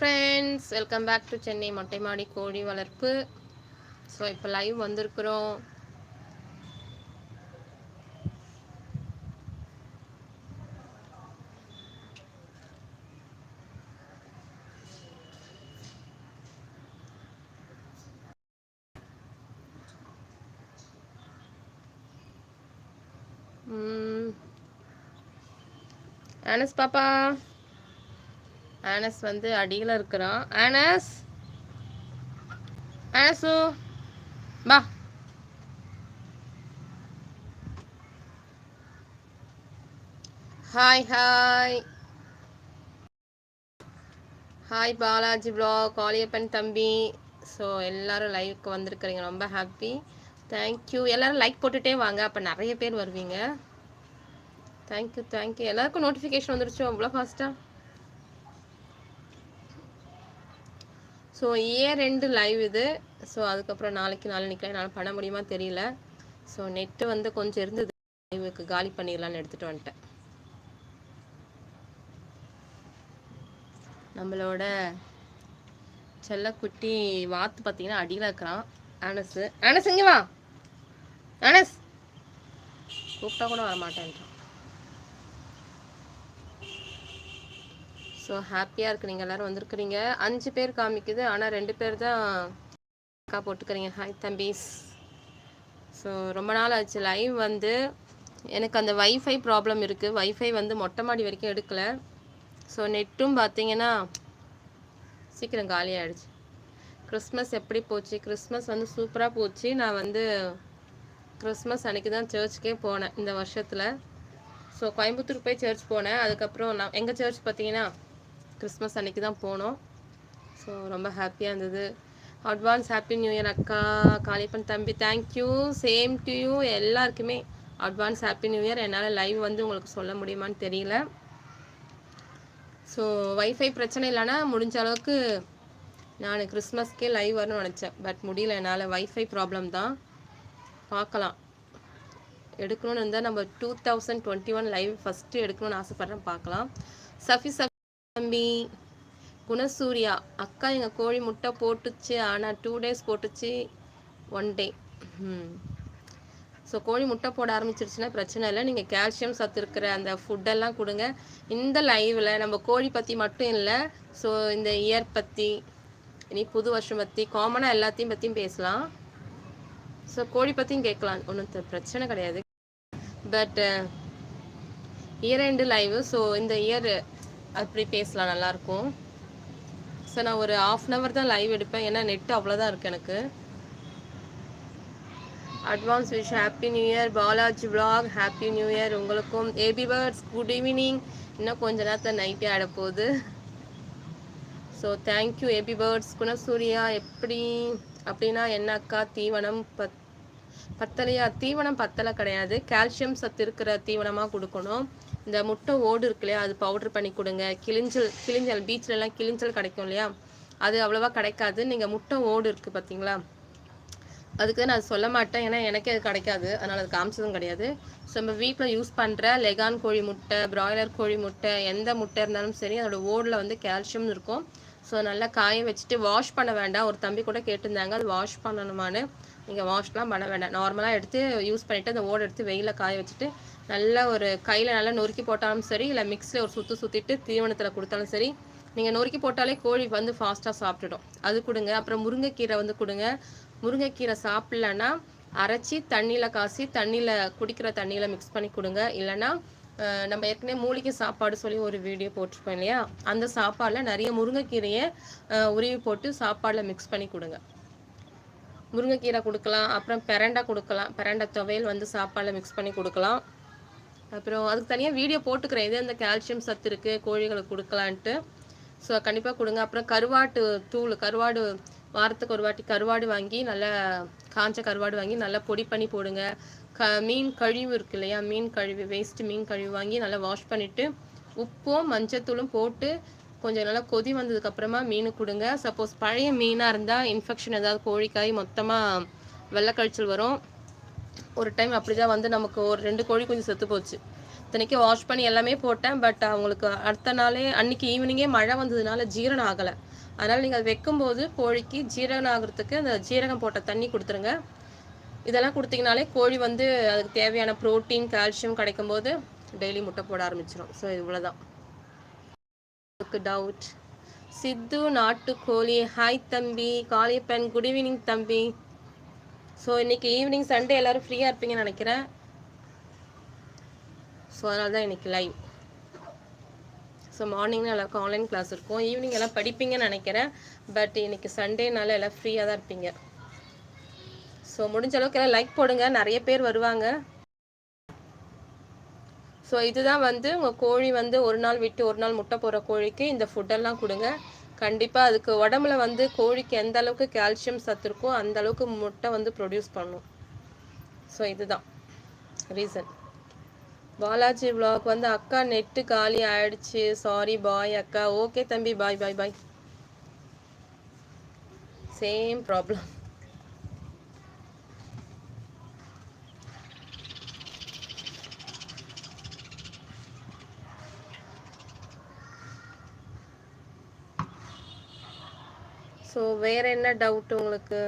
Friends welcome back to Chennai மொட்டை மாடி கோழி வளர்ப்பு. ஸோ இப்போ லைவ் வந்திருக்கிறோம். அனஸ் பாப்பா. ஆனஸ் வந்து அடியில் இருக்கிறான். ஆனஸ்! ஆனஸு பா hi hi hi Balaji blog Kaliyappan தம்பி. ஸோ எல்லாரும் லைவுக்கு வந்திருக்கிறீங்க. ரொம்ப ஹாப்பி தேங்க்யூ எல்லாரும் லைக் போட்டுட்டே வாங்க. அப்போ நிறைய பேர் வருவீங்க. தேங்க்யூ தேங்க்யூ எல்லாருக்கும் நோட்டிஃபிகேஷன் வந்துருச்சு? அவ்வளோ ஃபாஸ்ட்டாக ஸோ ஏ ரெண்டு லைவ் இது. ஸோ அதுக்கப்புறம் நாளைக்கு நாளைக்கு என்னால் பண்ண முடியுமா தெரியல. ஸோ நெட்டு வந்து கொஞ்சம் இருந்தது. லைவுக்கு காலி பண்ணிடலான்னு எடுத்துகிட்டு வந்துட்டேன். நம்மளோட செல்லக்குட்டி வாத்து பார்த்தீங்கன்னா அடியில் இருக்கிறான். ஆனஸ் அனஸ் இங்கே வா. ஆனஸ் கூப்பிட்டா கூட வர ஸோ ஹாப்பியாக இருக்கு. நீங்கள் எல்லோரும் வந்திருக்கிறீங்க. அஞ்சு பேர் காமிக்குது. ஆனால் ரெண்டு பேர் தான் அக்கா போட்டுக்கிறீங்க. ஹாய் தம்பீஸ். ஸோ ரொம்ப நாள் ஆச்சு. லைவ் வந்து எனக்கு அந்த வைஃபை ப்ராப்ளம் இருக்குது வைஃபை வந்து மொட்டை மாடி வரைக்கும் எடுக்கலை. ஸோ நெட்டும் பார்த்தீங்கன்னா சீக்கிரம் காலி ஆகிடுச்சு கிறிஸ்மஸ் எப்படி போச்சு? கிறிஸ்மஸ் வந்து சூப்பராக போச்சு. நான் வந்து கிறிஸ்மஸ் அன்றைக்கி தான் சர்ச்சுக்கே போனேன் இந்த வருஷத்தில். ஸோ கோயம்புத்தூர் போய் சர்ச் போனேன். அதுக்கப்புறம் நான் எங்கள் சர்ச் பார்த்தீங்கன்னா கிறிஸ்மஸ் அன்னைக்கு தான் போனோம். ஸோ ரொம்ப ஹாப்பியாக இருந்தது. அட்வான்ஸ் ஹாப்பி நியூ இயர் அக்கா காளிப்பன் தம்பி thank you same to you எல்லாருக்குமே அட்வான்ஸ் ஹாப்பி நியூ இயர் என்னால் லைவ் வந்து உங்களுக்கு சொல்ல முடியுமான்னு தெரியல. ஸோ வைஃபை பிரச்சனை இல்லைன்னா முடிஞ்ச அளவுக்கு நான் கிறிஸ்மஸ்க்கே லைவ் வரணும்னு நினச்சேன். பட் முடியல என்னால் வைஃபை ப்ராப்ளம் தான். பார்க்கலாம். எடுக்கணும்னு இருந்தால் நம்ம two thousand twenty one live first எடுக்கணும்னு ஆசைப்பட்றேன் பார்க்கலாம். சஃபி சஃபி. தம்பி. குணசூர்யா அக்கா எங்கள் கோழி முட்டை போட்டுச்சு. ஆனால் டூ டேஸ் போட்டுச்சு. ஒன் டே ஸோ கோழி முட்டை போட ஆரம்பிச்சிருச்சுன்னா பிரச்சனை இல்லை. நீங்கள் கால்சியம் சத்து இருக்கிற அந்த ஃபுட்டெல்லாம் கொடுங்க. இந்த லைவில் நம்ம கோழி பற்றி மட்டும் இல்லை. ஸோ இந்த இயர் பற்றி இனி புது வருஷம் பற்றி காமனாக எல்லாத்தையும் பற்றியும் பேசலாம். ஸோ கோழி பற்றியும் கேட்கலாம். ஒன்றும் பிரச்சனை கிடையாது. பட் இயர் ரெண்டு லைவு ஸோ இந்த இயர் அப்படி பேசலாம் நல்லாயிருக்கும் ஸோ நான் ஒரு ஆஃப் அன் ஹவர் தான் லைவ் எடுப்பேன். ஏன்னா நெட் அவ்வளோதான் இருக்குது எனக்கு. Advance wish happy new year Balaji vlog happy new year உங்களுக்கும். ஏபி பேர்ட்ஸ் குட் ஈவினிங் இன்னும் கொஞ்ச நேரத்தில் நைட்டே ஆட போகுது. So thank you AB birds Gunasuriya. எப்படி அப்படின்னா என்ன அக்கா தீவனம் பத் பத்தலையா? தீவனம் பத்தலை கிடையாது. கால்சியம் சத்து இருக்கிற தீவனமாக கொடுக்கணும். இந்த முட்டை ஓடு இருக்கு இல்லையா அது பவுட்ரு பண்ணி கொடுங்க. கிளிஞ்சல் கிளிஞ்சல் பீச்லலாம் கிளிஞ்சல் கிடைக்கும் இல்லையா அது அவ்வளோவா கிடைக்காது. நீங்கள் முட்டை ஓடு இருக்குது பார்த்தீங்களா அதுக்கு நான் சொல்ல மாட்டேன். ஏன்னா எனக்கே அது கிடைக்காது. அதனால் அது காமிச்சதும் கிடையாது. ஸோ நம்ம வீட்டில் யூஸ் பண்ணுற லெகான் கோழி முட்டை ப்ராய்லர் கோழி முட்டை எந்த முட்டை இருந்தாலும் சரி அதோட ஓடில் வந்து கால்சியம் இருக்கும். ஸோ நல்லா காய வச்சுட்டு வாஷ் பண்ண வேண்டாம். ஒரு தம்பி கூட கேட்டிருந்தாங்க அது வாஷ் பண்ணணுமான்னு. நீங்கள் வாஷ்லாம் பண்ண வேண்டாம். நார்மலாக எடுத்து யூஸ் பண்ணிவிட்டு அந்த ஓடு எடுத்து வெயிலில் காய வச்சுட்டு நல்லா ஒரு கையில் நல்லா நொறுக்கி போட்டாலும் சரி இல்லை மிக்ஸில் ஒரு சுற்று சுற்றிட்டு தீவனத்தில் கொடுத்தாலும் சரி நீங்கள் நொறுக்கி போட்டாலே கோழி வந்து ஃபாஸ்ட்டாக சாப்பிட்டுடும். அது கொடுங்க. அப்புறம் முருங்கைக்கீரை வந்து கொடுங்க. முருங்கைக்கீரை சாப்பிட்லன்னா அரைச்சி தண்ணியில் காசி தண்ணியில் குடிக்கிற தண்ணியில் மிக்ஸ் பண்ணி கொடுங்க. இல்லைன்னா நம்ம ஏற்கனவே மூலிகை சாப்பாடு சொல்லி ஒரு வீடியோ போட்டிருப்போம் இல்லையா? அந்த சாப்பாடில் நிறைய முருங்கைக்கீரையை உருவி போட்டு சாப்பாடில் மிக்ஸ் பண்ணி கொடுங்க. முருங்கைக்கீரை கொடுக்கலாம். அப்புறம் பெரண்டா கொடுக்கலாம். பெரண்டை துவையல் வந்து சாப்பாடில் மிக்ஸ் பண்ணி கொடுக்கலாம். அப்புறம் அதுக்கு தனியாக வீடியோ போட்டுக்கிறேன். இது அந்த கால்சியம் சத்து இருக்குது கோழிகளுக்கு கொடுக்கலான்ட்டு. ஸோ கண்டிப்பாக கொடுங்க. அப்புறம் கருவாட்டு தூள் கருவாடு வாரத்துக்கு ஒரு வாட்டி கருவாடு வாங்கி நல்லா காஞ்ச கருவாடு வாங்கி நல்லா பொடி பண்ணி போடுங்க. க மீன் கழிவு இருக்கு இல்லையா? மீன் கழிவு வேஸ்ட்டு மீன் கழிவு வாங்கி நல்லா வாஷ் பண்ணிவிட்டு உப்பும் மஞ்சத்தூளும் போட்டு கொஞ்சம் நல்லா கொதி வந்ததுக்கப்புறமா மீன் கொடுங்க. சப்போஸ் பழைய மீனாக இருந்தால் இன்ஃபெக்ஷன் ஏதாவது கோழிக்காய் மொத்தமாக வெள்ளக்கழிச்சல் வரும். ஒரு டைம் அப்படி தான் வந்து நமக்கு ஒரு ரெண்டு கோழி கொஞ்சம் செத்து போச்சு. இத்தனைக்கு வாஷ் பண்ணி எல்லாமே போட்டேன் பட் அவங்களுக்கு அடுத்த நாளே அன்னைக்கு ஈவினிங்கே மழை வந்ததுனால ஜீரணம் ஆகலை. அதனால் நீங்கள் அது வைக்கும்போது கோழிக்கு ஜீரணம் ஆகிறதுக்கு அந்த ஜீரகம் போட்ட தண்ணி கொடுத்துருங்க. இதெல்லாம் கொடுத்தீங்கனாலே கோழி வந்து அதுக்கு தேவையான ப்ரோட்டீன் கால்சியம் கிடைக்கும் போது டெய்லி முட்டை போட ஆரம்பிச்சிடும் ஸோ இவ்வளோதான் டவுட் சித்து நாட்டுக்கோழி. ஹாய் தம்பி. காளியப்பன் குட் ஈவினிங் தம்பி. ஸோ இன்னைக்கு ஈவினிங் சண்டே எல்லோரும் ஃப்ரீயாக இருப்பீங்கன்னு நினைக்கிறேன். ஸோ அதனால தான் இன்னைக்கு லைவ் ஸோ மார்னிங்னா எல்லாருக்கும் ஆன்லைன் கிளாஸ் இருக்கும். ஈவினிங் எல்லாம் படிப்பீங்கன்னு நினைக்கிறேன். பட் இன்னைக்கு சண்டேனால எல்லாம் ஃப்ரீயாக தான் இருப்பீங்க. ஸோ முடிஞ்ச அளவுக்கு எல்லாம் லைக் போடுங்க. நிறைய பேர் வருவாங்க. ஸோ இதுதான் வந்து உங்கள் கோழி வந்து ஒரு நாள் விட்டு ஒரு நாள் முட்டை போடுற கோழிக்கு இந்த ஃபுட்டெல்லாம் கொடுங்க. கண்டிப்பாக அதுக்கு உடம்புல வந்து கோழிக்கு எந்த அளவுக்கு கால்சியம் சத்து இருக்கோ அந்த அளவுக்கு முட்டை வந்து ப்ரொடியூஸ் பண்ணும். ஸோ இதுதான் ரீசன் பாலாஜி விலாக் வந்து அக்கா நெட்டு காலி ஆயிடுச்சு. சாரி பாய் அக்கா. ஓகே தம்பி bye bye bye same problem so வேற என்ன டவுட் உங்களுக்கு?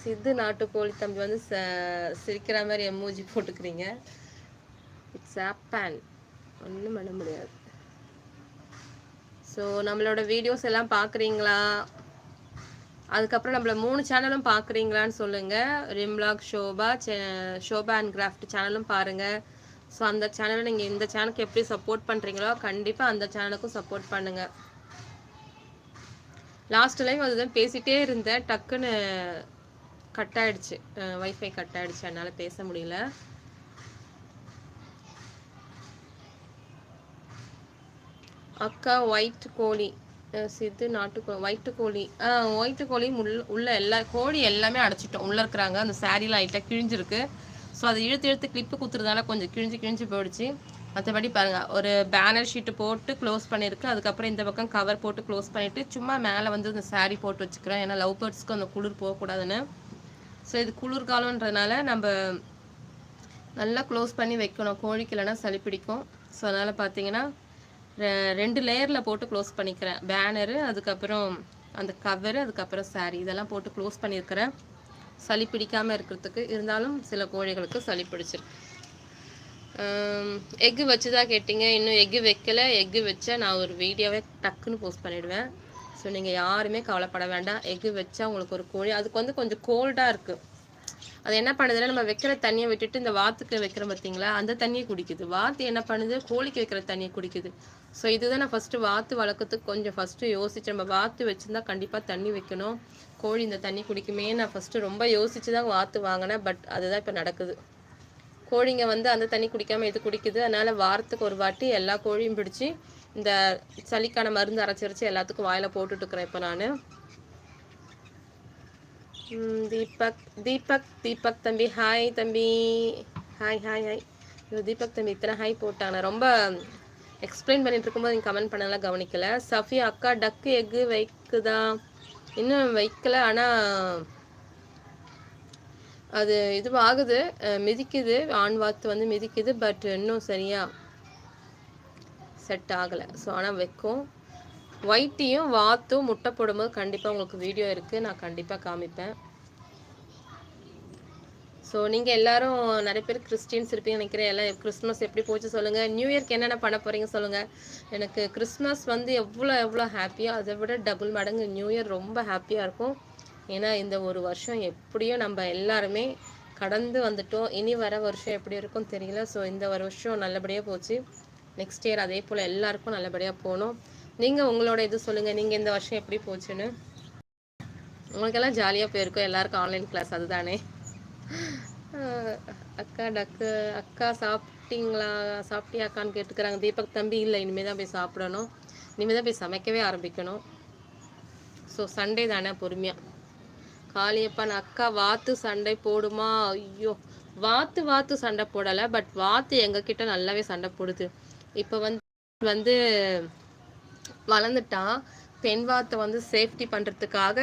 சித்து நாட்டுக்கோழி தம்பி வந்து சிரிக்கிற மாதிரி எம்மூஜி போட்டுக்கிறீங்க. இட்ஸ் ஆப்பன் ஒன்றும் பண்ண முடியாது. ஸோ நம்மளோட வீடியோஸ் எல்லாம் பார்க்குறீங்களா அதுக்கப்புறம் நம்மள மூணு சேனலும் பார்க்குறீங்களான்னு சொல்லுங்கள் ரிம்லாக் ஷோபா ஷோபா அண்ட் கிராஃப்ட் சேனலும் பாருங்கள் ஸோ அந்த சேனலை நீங்கள் இந்த சேனலுக்கு எப்படி சப்போர்ட் பண்ணுறீங்களோ கண்டிப்பாக அந்த சேனலுக்கும் சப்போர்ட் பண்ணுங்கள் லாஸ்ட் லைவ் அதுதான் பேசிகிட்டே இருந்தேன். டக்குன்னு கட் ஆயிடுச்சு வைஃபை கட் ஆயிடுச்சு என்னால் பேச முடியல. அக்கா ஒயிட் கோழி. சித்து நாட்டு ஒயிட்டு கோழி. ஆ ஒயிட்டு கோழி உள்ள எல்லா கோழி எல்லாமே அடைச்சிட்டோம். உள்ளே இருக்கிறாங்க. அந்த சாரீலாம் லைட்டாக கிழிஞ்சிருக்கு. ஸோ அதை இழுத்து இழுத்து கிளிப்பு குத்துறதுனால கொஞ்சம் கிழிஞ்சு கிழிஞ்சு போயிடுச்சு. மற்றபடி பாருங்கள் ஒரு பேனர் ஷீட்டு போட்டு க்ளோஸ் பண்ணியிருக்கு அதுக்கப்புறம் இந்த பக்கம் கவர் போட்டு க்ளோஸ் பண்ணிவிட்டு சும்மா மேலே வந்து இந்த சாரீ போட்டு வச்சுக்கிறேன். ஏன்னா லவ் பேர்ட்ஸ்க்கு அந்த குளிர் போகக்கூடாதுன்னு. ஸோ இது குளிர்காலன்றதுனால நம்ம நல்லா க்ளோஸ் பண்ணி வைக்கணும். கோழிக்கு இல்லைனா சளி பிடிக்கும். ஸோ அதனால் பார்த்தீங்கன்னா ரெண்டு லேயரில் போட்டு க்ளோஸ் பண்ணிக்கிறேன். பேனரு அதுக்கப்புறம் அந்த கவரு அதுக்கப்புறம் சாரீ இதெல்லாம் போட்டு க்ளோஸ் பண்ணியிருக்கிறேன். சளி பிடிக்காமல் இருக்கிறதுக்கு இருந்தாலும் சில கோழிகளுக்கு சளி பிடிச்சிருக்கு. எக்கு வச்சு தான் கேட்டிங்க. இன்னும் எக்கு வைக்கல. எக்கு வச்சா நான் ஒரு வீடியோவே டக்குன்னு போஸ்ட் பண்ணிவிடுவேன் ஸோ நீங்கள் யாருமே கவலைப்பட வேண்டாம். எக்கு வச்சா உங்களுக்கு ஒரு கோழி. அதுக்கு வந்து கொஞ்சம் கோல்டாக இருக்குது அது என்ன பண்ணுதுன்னா நம்ம வைக்கிற தண்ணியை விட்டுட்டு இந்த வாத்துக்கு வைக்கிறோம் பார்த்தீங்களா? அந்த தண்ணியை குடிக்குது. வாத்து என்ன பண்ணுது? கோழிக்கு வைக்கிற தண்ணியை குடிக்குது. ஸோ இதுதான் நான் ஃபஸ்ட்டு வாத்து வளர்க்கறதுக்கு கொஞ்சம் ஃபஸ்ட்டு யோசிச்சு நம்ம வாத்து வச்சுருந்தா கண்டிப்பாக தண்ணி வைக்கணும். கோழி இந்த தண்ணி குடிக்குமே நான் ஃபஸ்ட்டு ரொம்ப யோசிச்சு தான் வாத்து வாங்கினேன். பட் அதுதான் இப்போ நடக்குது. கோழிங்க வந்து அந்த தண்ணி குடிக்காமல் எது குடிக்குது. அதனால் வாரத்துக்கு ஒரு வாட்டி எல்லா கோழியும் பிடிச்சி இந்த சளிக்கான மருந்து அரைச்சி எல்லாத்துக்கும் வாயில் போட்டுட்ருக்குறேன் இப்போ நான். தீபக் தீபக் தீபக் தம்பி. ஹாய் தம்பி. ஹாய் ஹாய் ஹாய் தீபக் தம்பி இத்தனை ஹாய் போட்டாங்க ரொம்ப எக்ஸ்பிளைன் பண்ணிட்டு இருக்கும்போது நீங்கள் கமெண்ட் பண்ணலாம் கவனிக்கல. சஃபி அக்கா டக்கு எக்கு வைக்குதா? இன்னும் வைக்கல ஆனால் அது இதுவாகுது மிதிக்குது. ஆண் வாத்து வந்து மிதிக்குது. பட் இன்னும் சரியாக செட் ஆகலை. ஸோ ஆனால் வைக்கும். ஒயிட்டியும் வாத்தும் முட்டை போடும்போது கண்டிப்பாக உங்களுக்கு வீடியோ இருக்குது நான் கண்டிப்பாக காமிப்பேன். ஸோ நீங்கள் எல்லாரும் நிறைய பேர் கிறிஸ்டின்ஸ் இருப்பீங்க நினைக்கிறேன். எல்லாம் கிறிஸ்மஸ் எப்படி போச்சு சொல்லுங்கள் நியூ இயர்க்கு என்னென்ன பண்ண போகிறீங்க சொல்லுங்கள் எனக்கு கிறிஸ்மஸ் வந்து எவ்வளோ எவ்வளோ ஹாப்பியாக அதை விட டபுள் மடங்கு நியூ இயர் ரொம்ப ஹாப்பியாக இருக்கும். ஏன்னா இந்த ஒரு வருஷம் எப்படியோ நம்ம எல்லாருமே கடந்து வந்துட்டோம். இனி வர வருஷம் எப்படி இருக்கும் தெரியல. ஸோ இந்த ஒரு வருஷம் நல்லபடியாக போச்சு. நெக்ஸ்ட் இயர் அதே போல் எல்லாருக்கும் நல்லபடியாக போகணும். நீங்கள் உங்களோட இது சொல்லுங்கள் நீங்கள் இந்த வருஷம் எப்படி போச்சுன்னு. உங்களுக்கெல்லாம் ஜாலியாக போயிருக்கோம். எல்லாருக்கும் ஆன்லைன் கிளாஸ் அதுதானே. அக்கா டக்கு அக்கா சாப்பிட்டீங்களா? சாப்பிட்டியாக்கான்னு கேட்டுக்கிறாங்க. தீபக் தம்பி இல்லை இனிமேல் தான் போய் சாப்பிடணும். இனிமேல் தான் போய் சமைக்கவே ஆரம்பிக்கணும். ஸோ சண்டே தானே பொறுமையாக காளியப்பன் அக்கா வாத்து சண்டை போடுமா? ஐயோ வாத்து வாத்து சண்டை போடலை பட் வாத்து எங்ககிட்ட நல்லாவே சண்டை போடுது. இப்போ வந்து வந்து வளர்ந்துட்டான் பெண் வாத்தை வந்து சேஃப்டி பண்ணுறதுக்காக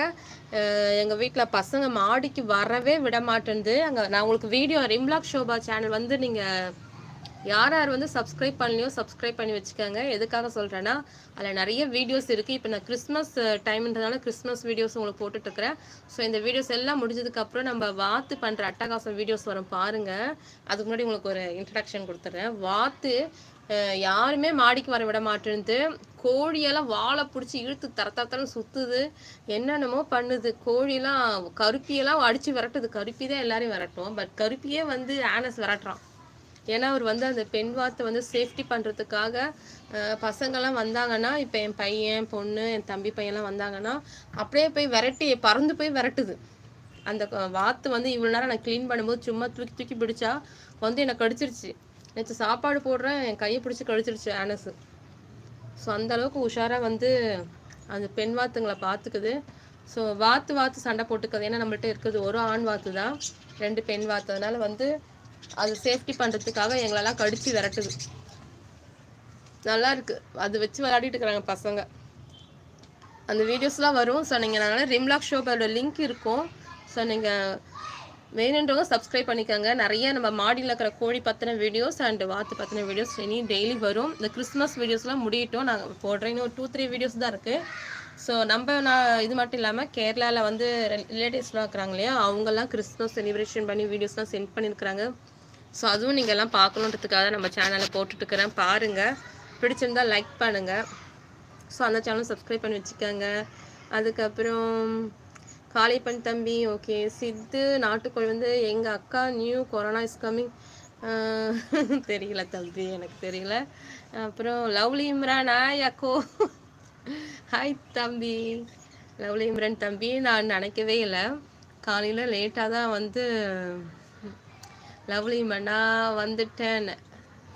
எங்கள் வீட்டில் பசங்க மாடிக்கு வரவே விட மாட்டேன்து. அங்கே நான் உங்களுக்கு வீடியோ ரிம்லாக் ஷோபா சேனல் வந்து நீங்கள் யார் யார் வந்து சப்ஸ்கிரைப் பண்ணலையோ சப்ஸ்கிரைப் பண்ணி வச்சுக்கோங்க. எதுக்காக சொல்கிறேன்னா அதில் நிறைய வீடியோஸ் இருக்குது இப்போ நான் கிறிஸ்மஸ் டைம்ன்றதுனால கிறிஸ்மஸ் வீடியோஸ் உங்களுக்கு போட்டுட்ருக்கிறேன். ஸோ இந்த வீடியோஸ் எல்லாம் முடிஞ்சதுக்கப்புறம் நம்ம வாத்து பண்ணுற அட்டகாசம் வீடியோஸ் வரும் பாருங்கள் அதுக்கு முன்னாடி உங்களுக்கு ஒரு இன்ட்ரடக்ஷன் கொடுத்துட்றேன். வாத்து யாருமே மாடிக்கு வர விட மாட்டேன்து கோழியெல்லாம் வாழை பிடிச்சி இழுத்து தர தரத்தரம் சுற்றுது என்னென்னமோ பண்ணுது. கோழியெல்லாம் கருப்பியெல்லாம் அடித்து விரட்டுது. கருப்பி தான் எல்லாரையும் விரட்டும் பட் கருப்பியே வந்து ஆனஸ் விரட்டுறான். ஏன்னா அவர் வந்து அந்த பெண் வார்த்தை வந்து சேஃப்டி பண்ணுறதுக்காக பசங்கள்லாம் வந்தாங்கன்னா இப்போ என் பையன் பொண்ணு என் தம்பி பையன்லாம் வந்தாங்கன்னா அப்படியே போய் விரட்டி பறந்து போய் விரட்டுது. அந்த வாத்து வந்து இவ்வளோ நேரம் நான் க்ளீன் பண்ணும்போது சும்மா தூக்கி தூக்கி பிடிச்சா வந்து என்னை கடிச்சிருச்சு. நேற்று சாப்பாடு போடுறேன் என் கையை பிடிச்சி கழிச்சிருச்சு ஆனஸு ஸோ அந்தளவுக்கு உஷாராக வந்து அந்த பெண் வாத்துங்களை பார்த்துக்குது ஸோ வாத்து வாத்து சண்டை போட்டுக்கிறது ஏன்னா நம்மள்ட்ட இருக்குது ஒரு ஆண் வாத்து தான் ரெண்டு பெண் வாத்து. அதனால் வந்து அது சேஃப்டி பண்ணுறதுக்காக எங்களெல்லாம் கடிச்சு விரட்டுது. நல்லா இருக்கு அது வச்சு விளையாடிட்டு இருக்கிறாங்க பசங்க. அந்த வீடியோஸ்லாம் வரும். ஸோ நீங்கள் அதனால் ரிம்லாக் ஷோபரோட லிங்க் இருக்கும். ஸோ நீங்கள் வேணுன்றவங்க சப்ஸ்கிரைப் பண்ணிக்கோங்க. நிறைய நம்ம மாடியில் இருக்கிற கோழி பற்றின வீடியோஸ் அண்ட் வாத்து பற்றின வீடியோஸ் இனி டெய்லி வரும். இந்த கிறிஸ்மஸ் வீடியோஸ்லாம் முடியட்டும். நாங்கள் போடுறோம் இன்னும் ஒரு டூ த்ரீ வீடியோஸ் தான் இருக்குது ஸோ நம்ம நான் இது மட்டும் இல்லாமல் கேரளாவில் வந்து ரிலேட்டிவ்ஸ்லாம் இருக்கிறாங்க இல்லையா? அவங்கெல்லாம் கிறிஸ்மஸ் செலிப்ரேஷன் பண்ணி வீடியோஸ்லாம் சென்ட் பண்ணியிருக்கிறாங்க. ஸோ அதுவும் நீங்கள்லாம் பார்க்கணுன்றதுக்காக நம்ம சேனலில் போட்டுட்ருக்கிறேன். பாருங்கள் பிடிச்சிருந்தால் லைக் பண்ணுங்கள் ஸோ அந்த சேனல் சப்ஸ்கிரைப் பண்ணி வச்சுக்கோங்க. அதுக்கப்புறம் காளிப்பன் தம்பி ஓகே சித்து நாட்டுக்கோழி வந்து எங்கள் அக்கா நியூ கொரோனா இஸ் கம்மிங் தெரியல தம்பி எனக்கு தெரியல. அப்புறம் லவ்லி இம்ரான் ஆய் அக்கோ. ஹாய் தம்பி. லவ்லி இம்ரான் தம்பி நான் நினைக்கவே இல்லை. காலையில் லேட்டாக தான் வந்து லவ்லி மண்ணா வந்துட்டேன்னு.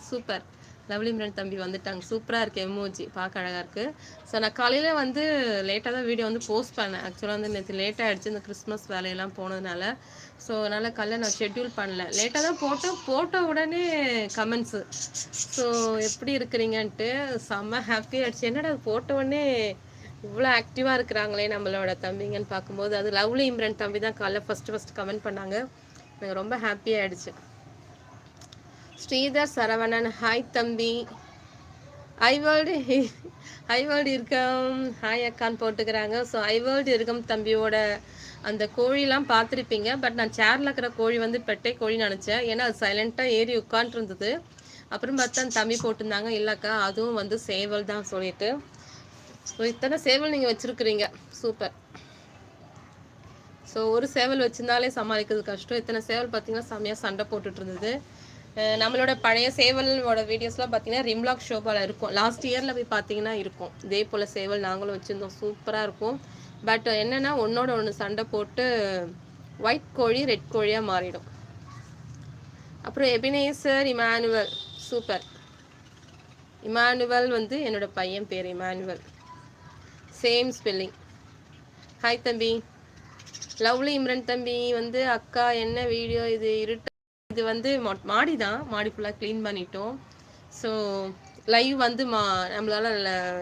சூப்பர். லவ்லி மிரன் தம்பி வந்துட்டாங்க. சூப்பராக இருக்குது எமோஜி பார்க்க அழகாக இருக்குது ஸோ நான் காலையில் வந்து லேட்டாக தான் வீடியோ வந்து போஸ்ட் பண்ணேன். ஆக்சுவலாக வந்து நேற்று லேட்டாக ஆகிடுச்சு இந்த கிறிஸ்மஸ் வேலையெல்லாம் போனதுனால. ஸோ அதனால் காலையில் நான் ஷெட்யூல் பண்ணல. லேட்டாக தான் போட்டோம் போட்ட உடனே கமெண்ட்ஸு ஸோ எப்படி இருக்கிறீங்கன்ட்டு செம்ம ஹாப்பியாக ஆகிடுச்சு என்னடா போட்ட உடனே இவ்வளோ ஆக்டிவாக இருக்கிறாங்களே நம்மளோட தம்பிங்கன்னு பார்க்கும்போது அது லவ்லி இம்ரன் தம்பி தான் காலைல ஃபஸ்ட்டு ஃபஸ்ட்டு கமெண்ட் பண்ணாங்க. எனக்கு ரொம்ப ஹாப்பி ஆகிடுச்சு ஸ்ரீதர் சரவணன் ஹாய் தம்பி. ஐ ஐவேர்டு வேர்ல்டு இருக்கம். ஹாய் அக்கான்னு போட்டுக்கிறாங்க. ஸோ ஐவேர்டு இருக்கம் தம்பியோட அந்த கோழிலாம் பார்த்துருப்பீங்க. பட் நான் சேரில் இருக்கிற கோழி வந்து பெட்டை கோழி நினச்சேன். ஏன்னா அது சைலண்ட்டாக ஏறி உட்காண்ட்ருந்தது அப்புறம் பார்த்தா தம்பி போட்டிருந்தாங்க. இல்லைக்கா அதுவும் வந்து சேவல் தான் சொல்லிட்டு. ஸோ இத்தனை சேவல் நீங்கள் வச்சுருக்குறீங்க. சூப்பர் ஸோ ஒரு சேவல் வச்சிருந்தாலே சமாளிக்கிறது கஷ்டம். இத்தனை சேவல் பார்த்தீங்கன்னா செம்மையாக சண்டை போட்டுட்டு இருந்தது. நம்மளோட பழைய சேவலோட வீடியோஸ்லாம் பார்த்தீங்கன்னா ரிம்லாக் ஷோபால் இருக்கும். லாஸ்ட் இயரில் போய் பார்த்தீங்கன்னா இருக்கும். இதே போல் சேவல் நாங்களும் வச்சுருந்தோம். சூப்பராக இருக்கும். பட் என்னென்னா ஒன்றோட ஒன்று சண்டை போட்டு ஒயிட் கோழி ரெட் கோழியாக மாறிடும். அப்புறம் எபினேசர் இமானுவல். சூப்பர் இமானுவல் வந்து என்னோட பையன் பேர் இமானுவல். சேம் ஸ்பெல்லிங் ஹாய் தம்பி. லவ்லி இம்ரன் தம்பி வந்து அக்கா என்ன வீடியோ இது இருட்டு இது வந்து மாடி தான் மாடி ஃபுல்லாக க்ளீன் பண்ணிட்டோம். ஸோ லைவ் வந்து மா நம்மளால்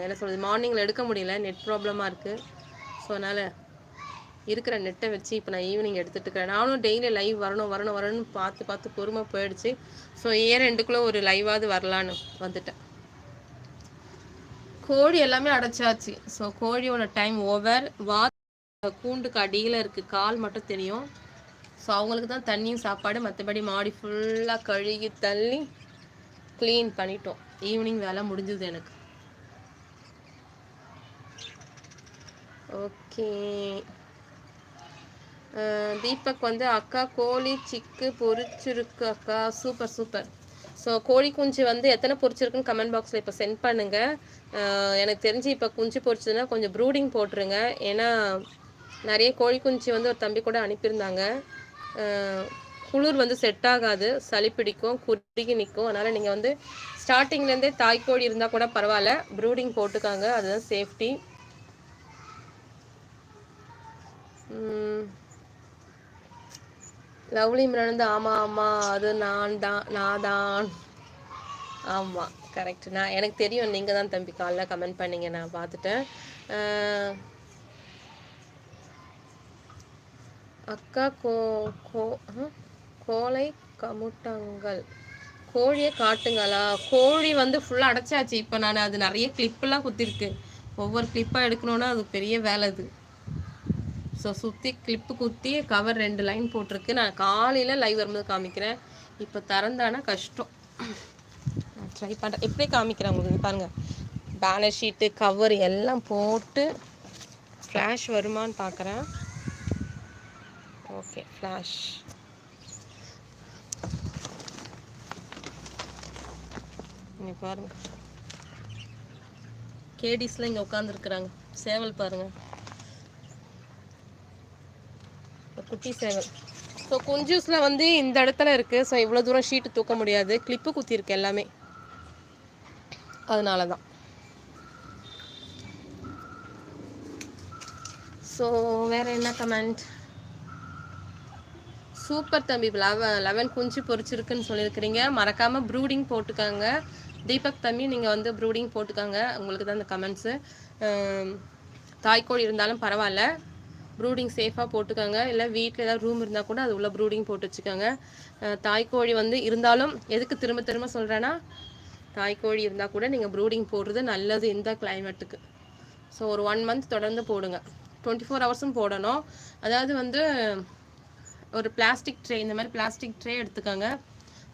என்ன சொல்கிறது மார்னிங்கில் எடுக்க முடியல. நெட் ப்ராப்ளமாக இருக்குது ஸோ அதனால் இருக்கிற நெட்டை வச்சு இப்போ நான் ஈவினிங் எடுத்துகிட்டு நானும் டெய்லி லைவ் வரணும் வரணும் வரணும்னு பார்த்து பார்த்து பொறுமை போயிடுச்சு. ஸோ ஏ ரெண்டுக்குள்ளே ஒரு லைவாவது வரலான்னு வந்துட்டேன். கோழி எல்லாமே அடைச்சாச்சு. ஸோ கோழியோட டைம் ஓவர் வா கூண்டுக்கு அடியில் இருக்குது கால் மட்டும் தெரியும் ஸோ அவங்களுக்கு தான் தண்ணியும் சாப்பாடு மற்றபடி மாடி ஃபுல்லாக கழுகி தள்ளி க்ளீன் பண்ணிட்டோம். ஈவினிங் வேலை முடிஞ்சது எனக்கு. ஓகே தீபக் வந்து அக்கா கோழி சிக்கு பொறிச்சிருக்கு அக்கா. சூப்பர் சூப்பர் ஸோ கோழி குஞ்சு வந்து எத்தனை பொறிச்சிருக்குன்னு கமெண்ட் பாக்ஸில் இப்போ சென்ட் பண்ணுங்கள் எனக்கு தெரிஞ்சு இப்போ குஞ்சு பொறிச்சதுன்னா கொஞ்சம் ப்ரூடிங் போட்டுருங்க. ஏன்னா நிறைய கோழி குஞ்சு வந்து ஒரு தம்பி கூட அனுப்பியிருந்தாங்க. குளிர் வந்து செட் ஆகாது. சளி பிடிக்கும் குறுகி நிற்கும் அதனால் நீங்கள் வந்து ஸ்டார்டிங்லேருந்தே தாய்க்கோழி இருந்தால் கூட பரவாயில்ல. ப்ரூடிங் போட்டுக்காங்க. அதுதான் சேஃப்டி லவ்லி மிரண்டு ஆமாம் ஆமாம் அது நான் தான் நான் தான் ஆமாம் கரெக்ட் நான் எனக்கு தெரியும். நீங்கள் தான் தம்பி காலைல கமெண்ட் பண்ணீங்க. நான் பார்த்துட்டேன். அக்கா கோ கோ கோலை கமுட்டங்கள். கோழியை காட்டுங்களா? கோழி வந்து ஃபுல்லாக அடைச்சாச்சு. இப்போ நான் அது நிறைய கிளிப்பெல்லாம் குத்திருக்கு. ஒவ்வொரு கிளிப்பாக எடுக்கணுன்னா அது பெரிய வேலை அது. ஸோ சுற்றி கிளிப்பு குத்தி கவர் ரெண்டு லைன் போட்டிருக்கு. நான் காலையில் லைவ் வரும்போது காமிக்கிறேன். இப்போ திறந்தானா கஷ்டம். ட்ரை பண்ணுறேன் எப்படி காமிக்கிறேன் உங்களுக்கு? பாருங்கள் பேனர் ஷீட்டு கவர் எல்லாம் போட்டு ஃப்ளாஷ் வருமான்னு பார்க்குறேன் ஓகே ஃப்ளாஷ் இங்கே பாருங்க. கேடிஸ்லாம் இங்கே உட்காந்துருக்குறாங்க சேவல் பாருங்க. குட்டி சேவல். ஸோ குஞ்சூஸில் வந்து இந்த இடத்துல இருக்குது ஸோ இவ்வளோ தூரம் ஷீட்டு தூக்க முடியாது. கிளிப்பு குத்திருக்கு எல்லாமே. அதனால தான் ஸோ வேறு என்ன கமெண்ட் சூப்பர் தம்பி. லெவன் லெவன் குஞ்சு பொறிச்சிருக்குன்னு சொல்லியிருக்கிறீங்க. மறக்காமல் ப்ரூடிங் போட்டுக்காங்க. தீபக் தம்பி நீங்கள் வந்து ப்ரூடிங் போட்டுக்காங்க. உங்களுக்கு தான் இந்த கமெண்ட்ஸு தாய்க்கோழி இருந்தாலும் பரவாயில்ல. ப்ரூடிங் சேஃபாக போட்டுக்கோங்க. இல்லை வீட்டில் ஏதாவது ரூம் இருந்தால் கூட அது உள்ள ப்ரூடிங் போட்டு வச்சுக்கோங்க. தாய்க்கோழி வந்து இருந்தாலும் எதுக்கு திரும்ப திரும்ப சொல்கிறேன்னா தாய்க்கோழி இருந்தால் கூட நீங்கள் ப்ரூடிங் போடுறது நல்லது இந்த கிளைமேட்டுக்கு ஸோ ஒரு ஒன் மந்த் தொடர்ந்து போடுங்க. டுவெண்ட்டி ஃபோர் ஹவர்ஸும் போடணும். அதாவது வந்து ஒரு பிளாஸ்டிக் ட்ரே இந்த மாதிரி பிளாஸ்டிக் ட்ரே எடுத்துக்கோங்க.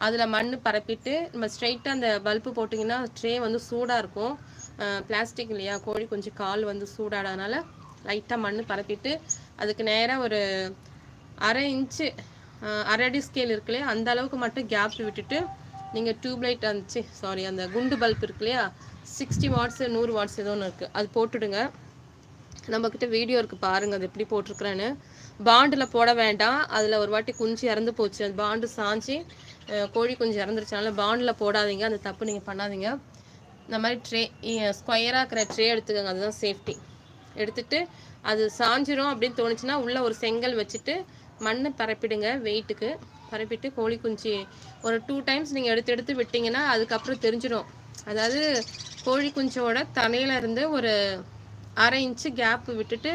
அதில் மண் பரப்பிட்டு நம்ம ஸ்ட்ரைட்டாக அந்த பல்பு போட்டிங்கன்னா ட்ரே வந்து சூடாக இருக்கும். பிளாஸ்டிக் இல்லையா? கோழி கொஞ்சம் கால் வந்து சூடாடாதனால லைட்டாக மண் பரப்பிட்டு அதுக்கு நேராக ஒரு அரை இன்ச்சு அரை அடி ஸ்கேல் இருக்கு இல்லையா அந்த அளவுக்கு மட்டும் கேப் விட்டுட்டு நீங்கள் டியூப்லைட் வந்துச்சு சாரி அந்த குண்டு பல்ப் இருக்கு இல்லையா சிக்ஸ்டி வாட்ஸ் நூறு வாட்ஸ் ஏதோ ஒன்று இருக்குது அது போட்டுடுங்க. நம்மக்கிட்ட வீடியோ இருக்குது பாருங்கள் அது எப்படி போட்டிருக்கிறேன்னு. பாண்டில் போட வேண்டாம். அதில் ஒரு வாட்டி குஞ்சு இறந்து போச்சு. அது பாண்டு சாஞ்சி கோழி குஞ்சு இறந்துருச்சனால பாண்டில் போடாதீங்க. அந்த தப்பு நீங்கள் பண்ணாதீங்க. இந்த மாதிரி ட்ரே ஸ்கொயராக இருக்கிற ட்ரே எடுத்துக்கோங்க. அதுதான் சேஃப்டி. எடுத்துட்டு அது சாஞ்சிரும் அப்படின்னு தோணுச்சுன்னா உள்ளே ஒரு செங்கல் வச்சுட்டு மண்ணை பரப்பிடுங்க வெயிட்டுக்கு. பரப்பிட்டு கோழி குஞ்சு ஒரு டூ டைம்ஸ் நீங்கள் எடுத்து எடுத்து விட்டிங்கன்னா அதுக்கப்புறம் தெரிஞ்சிடும் அதாவது கோழி குஞ்சோட தலையில இருந்து ஒரு அரை இன்ச்சு கேப் விட்டுட்டு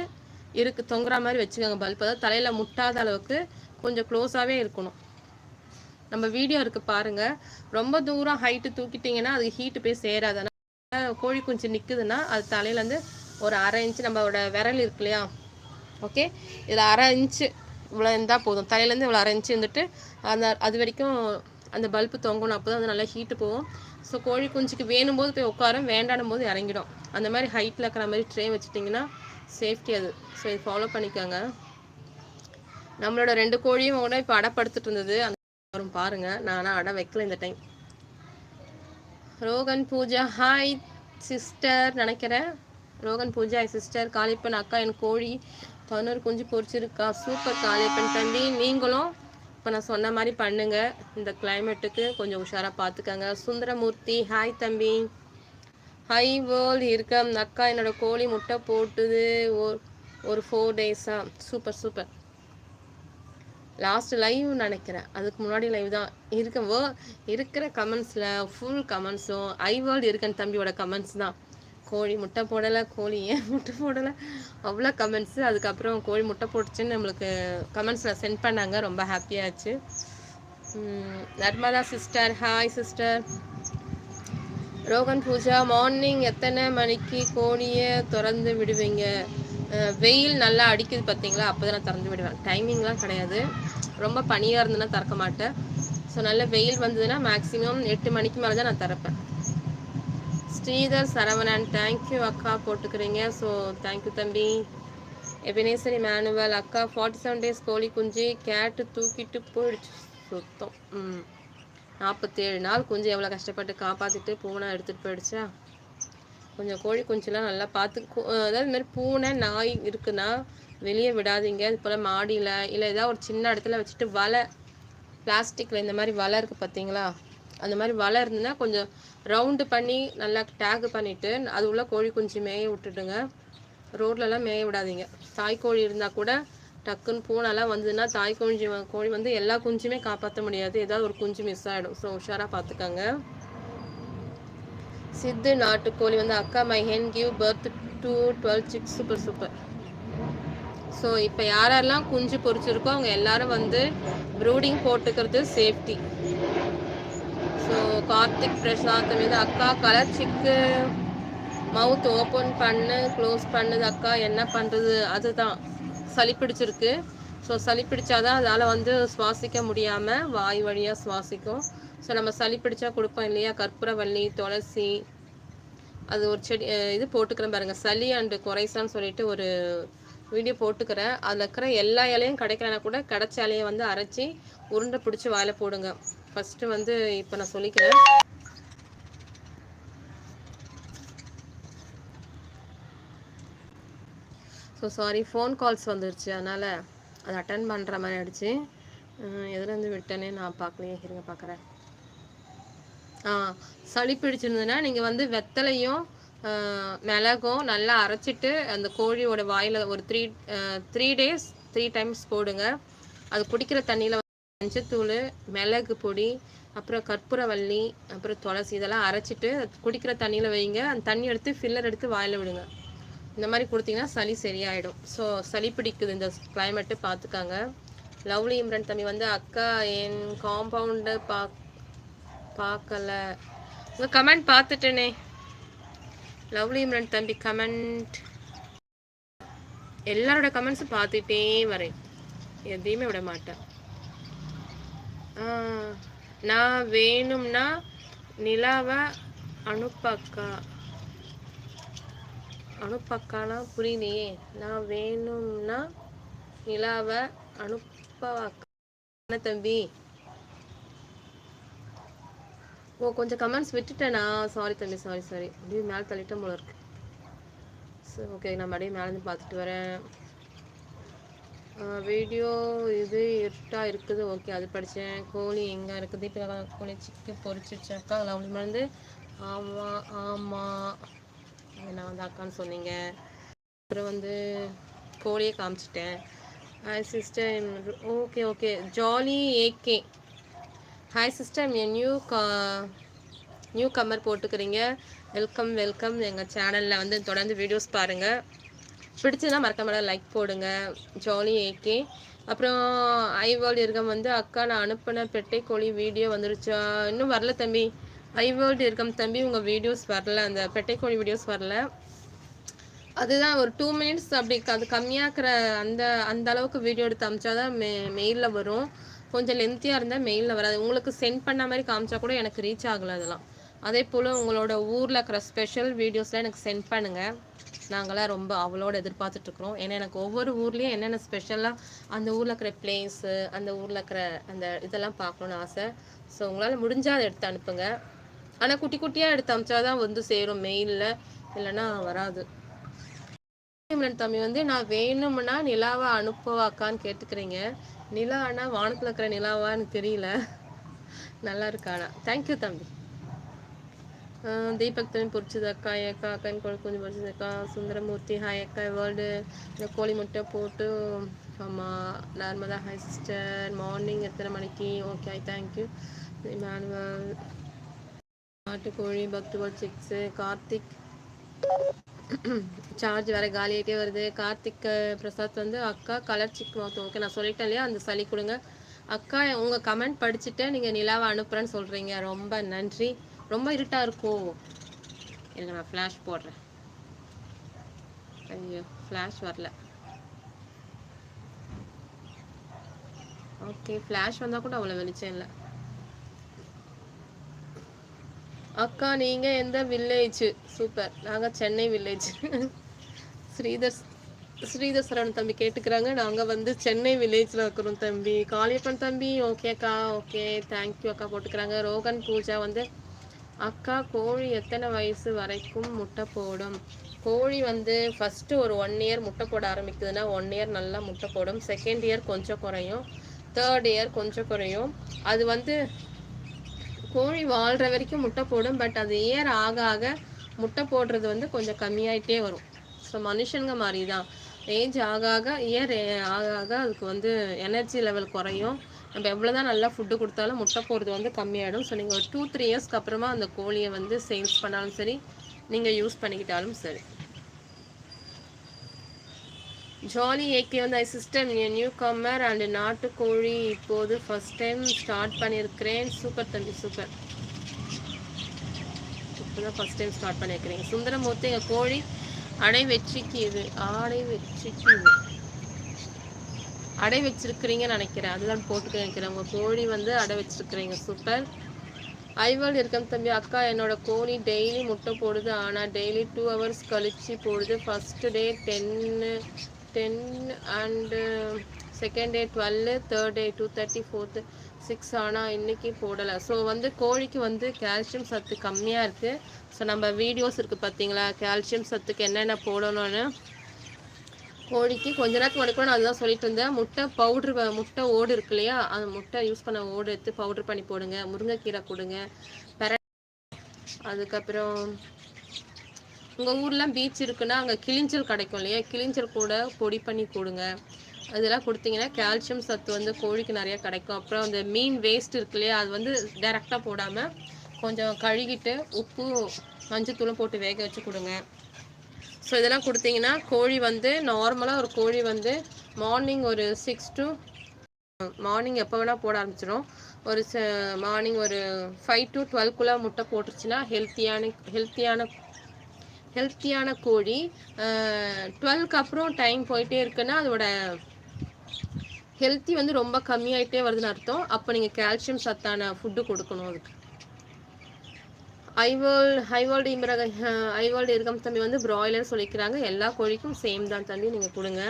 இருக்கு தொங்குற மாதிரி வச்சுக்கோங்க. பல்ப் அதாவது தலையில் முட்டாத அளவுக்கு கொஞ்சம் க்ளோஸாகவே இருக்கணும். நம்ம வீடியோ இருக்கு பாருங்க. ரொம்ப தூரம் ஹைட்டு தூக்கிட்டீங்கன்னா அது ஹீட்டு போய் சேராது. கோழி குஞ்சு நிற்குதுன்னா அது தலையிலேருந்து ஒரு அரை இன்ச்சு நம்மளோட விரல் இருக்கு இல்லையா? ஓகே இதில் அரை இன்ச்சு இவ்வளோ இருந்தால் போதும். தலையிலேருந்து இவ்வளோ அரை இன்ச்சு இருந்துட்டு அந்த அது வரைக்கும் அந்த பல்பு தொங்கணும் அப்போ தான் அது நல்லா ஹீட்டு போகும். ஸோ கோழி குஞ்சுக்கு வேணும் போது போய் உட்காரும். வேண்டாடும் போது இறங்கிடும். அந்த மாதிரி ஹைட்டில் இருக்கிற மாதிரி ட்ரே வச்சுட்டிங்கன்னா சேஃப்டி அது. ஸோ இது ஃபாலோ பண்ணிக்கோங்க. நம்மளோட ரெண்டு கோழியும் கூட இப்போ அடைப்படுத்துட்டு இருந்தது. அந்த வரும் பாருங்கள் நான் அடை வைக்கல இந்த time Rohan Pooja hi sister நினைக்கிறேன். ரோகன் பூஜா சிஸ்டர் காளிப்பன் அக்கா என் கோழி. பதினோரு குஞ்சு பொரிச்சிருக்கா. சூப்பர் காளிப்பன் தம்பி. நீங்களும் இப்போ நான் சொன்ன மாதிரி பண்ணுங்கள் இந்த கிளைமேட்டுக்கு கொஞ்சம் உஷாராக பார்த்துக்கங்க சுந்தரமூர்த்தி ஹாய் தம்பி. ஹை வேர்ல்ட் இருக்க அக்கா என்னோட கோழி முட்டை போட்டுது. ஒரு ஒரு ஃபோர் டேஸா சூப்பர் சூப்பர் லாஸ்ட் லைவ் நினைக்கிறேன். அதுக்கு முன்னாடி லைவ் தான் இருக்க. வே இருக்கிற கமெண்ட்ஸில் ஃபுல் கமெண்ட்ஸும் ஐ வேர்ல்டு இருக்கேன் தம்பியோட கமெண்ட்ஸ் தான். கோழி முட்டை போடலை கோழி ஏன் முட்டை போடலை? அவ்வளோ கமெண்ட்ஸு அதுக்கப்புறம் கோழி முட்டை போட்டுச்சுன்னு நம்மளுக்கு கமெண்ட்ஸில் சென்ட் பண்ணாங்க. ரொம்ப ஹாப்பியாச்சு Narmada sister hi sister Rohan Pooja morning எத்தனை மணிக்கு கோணியை திறந்து விடுவீங்க? வெயில் நல்லா அடிக்குது பார்த்தீங்களா அப்போ தான் நான் திறந்து விடுவேன். டைமிங்லாம் கிடையாது. ரொம்ப பனியாக இருந்ததுன்னா திறக்க மாட்டேன். ஸோ நல்ல வெயில் வந்ததுன்னா மேக்ஸிமம் எட்டு மணிக்கு மேலே தான் நான் திறப்பேன். ஸ்ரீதர் சரவணன் தேங்க்யூ அக்கா போட்டுக்கிறீங்க. ஸோ தேங்க்யூ தம்பி. எபினேசரி மேனுவல் அக்கா ஃபார்ட்டி செவன் டேஸ் கோழி குஞ்சு கேட்டு தூக்கிட்டு போயிடுச்சு. சுத்தம். ம். நாற்பத்தேழு நாள் குஞ்சு எவ்வளோ கஷ்டப்பட்டு காப்பாற்றிட்டு பூனை எடுத்துகிட்டு போயிடுச்சா? கொஞ்சம் கோழி குஞ்செலாம் நல்லா பார்த்து அதாவது இது மாதிரி பூனை நாய் இருக்குன்னா வெளியே விடாதீங்க. இது போல் மாடியில் இல்லை ஏதாவது ஒரு சின்ன இடத்துல வச்சுட்டு வலை பிளாஸ்டிக்கில் இந்த மாதிரி வலை இருக்குது பார்த்தீங்களா? அந்த மாதிரி வலை இருந்ததுன்னா கொஞ்சம் ரவுண்டு பண்ணி நல்லா டேக் பண்ணிவிட்டு அது உள்ள கோழி குஞ்சு மேய விட்டுடுங்க. ரோட்லலாம் மேய விடாதீங்க. தாய் கோழி இருந்தால் கூட டக்குன்னு பூனைலாம் வந்ததுன்னா தாய் குஞ்சு கோழி வந்து எல்லா குஞ்சுமே காப்பாற்ற முடியாது. ஏதாவது ஒரு குஞ்சு மிஸ் ஆகிடும் ஸோ உஷாராக பார்த்துக்கோங்க சித்து நாட்டுக்கோழி வந்து அக்கா my hen give birth to twelve six super super so இப்போ யாரெல்லாம் குஞ்சு பொரிச்சிருக்கோ அவங்க எல்லாரும் வந்து ப்ரூடிங் போட்டுக்கிறது சேஃப்டி ஸோ கார்த்திக் பிரசாத் வந்து அக்கா கலர் சிக்கு மவுத் ஓப்பன் பண்ணு க்ளோஸ் பண்ணுது அக்கா என்ன பண்ணுறது அதுதான். சளி பிடிச்சிருக்கு. ஸோ சளி பிடிச்சாதான் அதால் வந்து சுவாசிக்க முடியாமல் வாய் வழியாக சுவாசிக்கும். ஸோ நம்ம சளி பிடிச்சா கொடுப்போம் இல்லையா? கற்பூரவள்ளி துளசி அது ஒரு செடி இது போட்டுக்கிறேன் பாருங்கள் சளி அண்டு குறைசான்னு சொல்லிட்டு ஒரு வீடியோ போட்டுக்கிறேன். அதில் இருக்கிற எல்லா இலையும் கிடைக்கலனா கூட கிடைச்ச இலையை வந்து அரைச்சி உருண்டை பிடிச்சி வாயில் போடுங்க. ஃபஸ்ட்டு வந்து இப்போ நான் சொல்லிக்கிறேன். ஸோ சாரி ஃபோன் கால்ஸ் வந்துருச்சு. அதனால் அதை அட்டன் பண்ணுற மாதிரி ஆகிடுச்சு எதுலேருந்து விட்டேனே நான் பார்க்கலையே. இருங்க பார்க்குறேன். ஆ சளி பிடிச்சிருந்ததுன்னா நீங்கள் வந்து வெத்தலையும் மிளகும் நல்லா அரைச்சிட்டு அந்த கோழியோட வாயில் ஒரு three three days three times போடுங்க. அது குடிக்கிற தண்ணியில் மஞ்சத்தூள் மிளகு பொடி அப்புறம் கற்பூரவள்ளி அப்புறம் துளசி இதெல்லாம் அரைச்சிட்டு குடிக்கிற தண்ணியில் வைங்க. அந்த தண்ணி எடுத்து ஃபில்லர் எடுத்து வாயில் விடுங்க. இந்த மாதிரி கொடுத்தீங்கன்னா சளி சரியாயிடும். ஸோ சளி பிடிக்குது இந்த கிளைமேட்டு பார்த்துக்காங்க. லவ்லி இம்ரன் தம்பி. வந்து அக்கா என் காம்பவுண்டு பா பார்க்கல. உங்கள் கமெண்ட் பார்த்துட்டேனே. லவ்லி இம்ரன் தம்பி. கமெண்ட் எல்லாரோட கமெண்ட்ஸும் பார்த்துட்டே வரேன். எதையுமே விட மாட்டேன். நான் வேணும்னா நிலாவை அனுப்பக்கா அனுப்பக்கானா? புரியலையே. நான் வேணும்னா நிலாவை அனுப்பவாக்கா. தம்பி? ஓ கொஞ்சம் கமெண்ட்ஸ் விட்டுட்டேனா? சாரி தம்பி சாரி சாரி அப்படியே மேலே தள்ளிட்டேன் போல இருக்கு. சரி ஓகே நான் அப்படியே மேலேருந்து பார்த்துட்டு வரேன். வீடியோ இது இருட்டாக இருக்குது. ஓகே அது படித்தேன் கோழி எங்கே இருக்குது? இப்போ கோழி சிக்கன் பொறிச்சிருச்சாக்கா அவங்களுக்கு வந்து ஆமாம் ஆமாம் என்ன வந்து அக்கான்னு சொன்னீங்க. அப்புறம் வந்து கோழியை காமிச்சிட்டேன். Sister okay okay jolly AK hi sister என் நியூ கா நியூ கம்மர் போட்டுக்கிறீங்க. வெல்கம் வெல்கம் எங்கள் சேனலில் வந்து தொடர்ந்து வீடியோஸ் பாருங்கள் பிடிச்சதுன்னா மறக்காம லைக் போடுங்க. ஜாலி ஏகே அப்புறம் ஐவால் இருக்கம் வந்து அக்கா நான் அனுப்பின பெட்டை கோழி வீடியோ வந்துருச்சா? இன்னும் வரல தம்பி. ஐவேர்ல்டு இருக்கம் தம்பி. உங்கள் வீடியோஸ் வரல. அந்த பெட்டைக்கோழி வீடியோஸ் வரல. அதுதான் ஒரு டூ மினிட்ஸ் அப்படி அது கம்மியாக்கிற அந்த அந்த அளவுக்கு வீடியோ எடுத்து அமிச்சாதான் மெ மெயிலில் வரும். கொஞ்சம் லென்த்தியாக இருந்தால் மெயிலில் வராது. உங்களுக்கு சென்ட் பண்ண மாதிரி காமிச்சா கூட எனக்கு ரீச் ஆகலை அதெல்லாம். அதே போல் உங்களோட ஊரில் இருக்கிற ஸ்பெஷல் வீடியோஸ்லாம் எனக்கு சென்ட் பண்ணுங்கள் நாங்களாம் ரொம்ப அவளோட எதிர்பார்த்துட்ருக்குறோம் ஏன்னா எனக்கு ஒவ்வொரு ஊர்லேயும் என்னென்ன ஸ்பெஷலாக அந்த ஊரில் இருக்கிற பிளேஸு அந்த ஊரில் இருக்கிற அந்த இதெல்லாம் பார்க்கணுன்னு ஆசை. ஸோ உங்களால் முடிஞ்சால் அதை எடுத்து அனுப்புங்க. ஆனால் குட்டி குட்டியாக எடுத்து அமிச்சாதான் வந்து சேரும். மெயிலில் இல்லைன்னா வராது. தம்பி வந்து நான் வேணும்னா நிலாவை அனுப்புவாக்கான்னு கேட்டுக்கிறீங்க. நிலா ஆனால் வானத்தில் இருக்கிற நிலாவான்னு தெரியல. நல்லா இருக்கானா தேங்க்யூ தம்பி. தீபக் தம்பி பொறிச்சது அக்கா ஏக்கா அக்கான்னு கோழி கொஞ்சம் பொறிச்சது அக்கா. சுந்தரமூர்த்தி ஹாய் அக்கா வேர்ல்டு இந்த கோழி முட்டை போட்டு ஆமாம் நார்மலாக ஹாய் சிஸ்டர் மார்னிங் எத்தனை மணிக்கு? ஓகே தேங்க்யூ மேனுவல் நாட்டுக்கோழி பக்துவல் சிக்ஸ் கார்த்திக். சார்ஜ் வேற காலியாகிட்டே வருது. கார்த்திக் பிரசாத் வந்து அக்கா கலர் சிக் மவுத் ஓகே நான் சொல்லிட்டேன் இல்லையா? அந்த சளி கொடுங்க. அக்கா உங்கள் கமெண்ட் படிச்சுட்டு நீங்கள் நிலாவை அனுப்புகிறேன்னு சொல்கிறீங்க ரொம்ப நன்றி. ரொம்ப இருட்டாக இருக்கும் எனக்கு நான் ஃப்ளாஷ் போடுறேன். ஐயோ ஃப்ளாஷ் வரல. ஓகே ஃப்ளாஷ் வந்தால் கூட அவ்வளோ வெளிச்சம் இல்லை. அக்கா நீங்கள் எந்த வில்லேஜ் சூப்பர். நாங்கள் சென்னை வில்லேஜ் ஸ்ரீதர் ஸ்ரீதர் சரவணன் தம்பி கேட்டுக்கிறாங்க. நாங்கள் வந்து சென்னை வில்லேஜில் இருக்கிறோம் தம்பி. காளியப்பன் தம்பி ஓகே அக்கா ஓகே தேங்க்யூ அக்கா போட்டுக்கிறாங்க. ரோகன் பூஜா வந்து அக்கா கோழி எத்தனை வயசு வரைக்கும் முட்டை போடும்? கோழி வந்து ஃபஸ்ட்டு ஒரு ஒன் இயர் முட்டை போட ஆரம்பிக்குதுன்னா ஒன் இயர் நல்லா முட்டை போடும். செகண்ட் இயர் கொஞ்சம் குறையும். தேர்ட் இயர் கொஞ்சம் குறையும். அது வந்து கோழி வாழ்கிற வரைக்கும் முட்டை போடும் பட் அது இயர் ஆக ஆக முட்டை போடுறது வந்து கொஞ்சம் கம்மியாயிட்டே வரும். ஸோ மனுஷங்க மாதிரி தான் ஏஜ் ஆக ஆக இயர் ஆக ஆக அதுக்கு வந்து எனர்ஜி லெவல் குறையும். நம்ம எவ்வளோ தான் நல்லா ஃபுட்டு கொடுத்தாலும் முட்டை போடுறது வந்து கம்மியாயிடும். ஸோ நீங்கள் ஒரு டூ த்ரீ இயர்ஸ்க்கு அப்புறமா அந்த கோழியை வந்து சேல்ஸ் பண்ணாலும் சரி நீங்கள் யூஸ் பண்ணிக்கிட்டாலும் சரி. ஜாலி ஏகே வந்து I system new comer and கோழி இப்போது ஃபஸ்ட் டைம் ஸ்டார்ட் பண்ணியிருக்கிறேன். சூப்பர் தம்பி சூப்பர் இப்போ தான் ஃபஸ்ட் டைம் ஸ்டார்ட் பண்ணியிருக்கிறீங்க சுந்தரமூர்த்தி எங்கள் கோழி அடை வெற்றிக்கு இது. ஆடை வெற்றிக்கு இது. அடை வச்சிருக்கிறீங்கன்னு நினைக்கிறேன். அதுதான் போட்டுக்க நினைக்கிறேன். உங்கள் கோழி வந்து அடை வச்சிருக்கிறீங்க. சூப்பர் ஐவால் இருக்கம் தம்பி. அக்கா என்னோட கோழி டெய்லி முட்டை போடுது. ஆனால் டெய்லி டூ ஹவர்ஸ் கழிச்சு போடுது. First day ten ten and second day twelve third day two thirty fourth six ஆனால் இன்றைக்கி போடலை. ஸோ வந்து கோழிக்கு வந்து கால்சியம் சத்து கம்மியாக இருக்குது ஸோ நம்ம வீடியோஸ் இருக்குது பார்த்தீங்களா கால்சியம் சத்துக்கு என்னென்ன போடணும்னு? கோழிக்கு கொஞ்ச நேரத்துக்கு முன்னாடி கூட நான் அதுதான் சொல்லிட்டு இருந்தேன். முட்டை பவுட்ரு முட்டை ஓடு இருக்கு இல்லையா? அந்த முட்டை யூஸ் பண்ண ஓடு எடுத்து பவுட்ரு பண்ணி போடுங்க. முருங்கைக்கீரை கொடுங்க. பெர அதுக்கப்புறம் உங்கள் ஊர்லாம் பீச் இருக்குன்னா அங்கே கிளிஞ்சல் கிடைக்கும் இல்லையா? கிளிஞ்சல் கூட பொடி பண்ணி கொடுங்க. அதெல்லாம் கொடுத்தீங்கன்னா கால்சியம் சத்து வந்து கோழிக்கு நிறைய கிடைக்கும். அப்புறம் அந்த மீன் வேஸ்ட் இருக்கு இல்லையா? அது வந்து டைரெக்டாக போடாமல் கொஞ்சம் கழுகிட்டு உப்பு மஞ்சத்தூளும் போட்டு வேக வச்சு கொடுங்க. ஸோ இதெல்லாம் கொடுத்தீங்கன்னா கோழி வந்து நார்மலாக ஒரு கோழி வந்து மார்னிங் ஒரு சிக்ஸ் டு மார்னிங் எப்போ வேணால் போட ஆரம்பிச்சிடும் ஒரு மார்னிங் ஒரு ஃபைவ் டு டுவெல்க்குள்ளே முட்டை போட்டுருச்சுன்னா ஹெல்த்தியான ஹெல்த்தியான ஹெல்த்தியான கோழி டுவெல்க்கு அப்புறம் டைம் போயிட்டே இருக்குன்னா அதோட ஹெல்த்தி வந்து ரொம்ப கம்மியாயிட்டே வருதுன்னு அர்த்தம். அப்போ நீங்கள் கால்சியம் சத்தான ஃபுட்டு கொடுக்கணும் அதுக்கு. ஐவேல் ஐவேல்டு இம்பிரக ஐவேல்டு இருக்கம் தம்பி வந்து ப்ராய்லர் சொல்லிக்கிறாங்க. எல்லா கோழிக்கும் சேம் தான் தம்பி நீங்கள் கொடுங்க.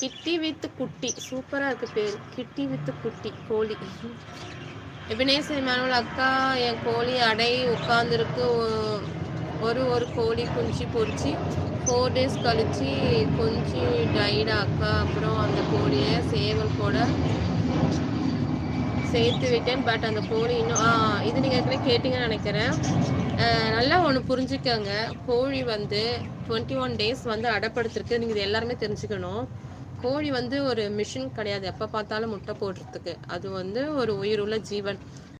கிட்டி வித் குட்டி சூப்பராக இருக்குது பேர். கிட்டி வித் குட்டி கோழி. எபினேசர் மேனுவல் அக்கா என் கோழி அடை உட்காந்துருக்கு ஒரு ஒரு கோழி குஞ்சு பொறிச்சு ஃபோர் டேஸ் கழித்து குஞ்சு டைடா அக்கா அப்புறம் அந்த கோழியை சேவல் கூட சேர்த்து விட்டேன். பட் அந்த கோழி இன்னும் ஆ இது நீங்கள் ஏற்கனவே கேட்டிங்கன்னு நினைக்கிறேன். நல்லா ஒன்று புரிஞ்சுக்கோங்க. கோழி வந்து டுவெண்ட்டி ஒன் டேஸ் வந்து அடப்படுத்திருக்கு. நீங்கள் இது எல்லாருமே தெரிஞ்சுக்கணும். கோழி வந்து ஒரு மிஷின் கிடையாது. எப்போ பார்த்தாலும் முட்டை போடுறதுக்கு. அது வந்து ஒரு உயிருள்ள ஜீவன்.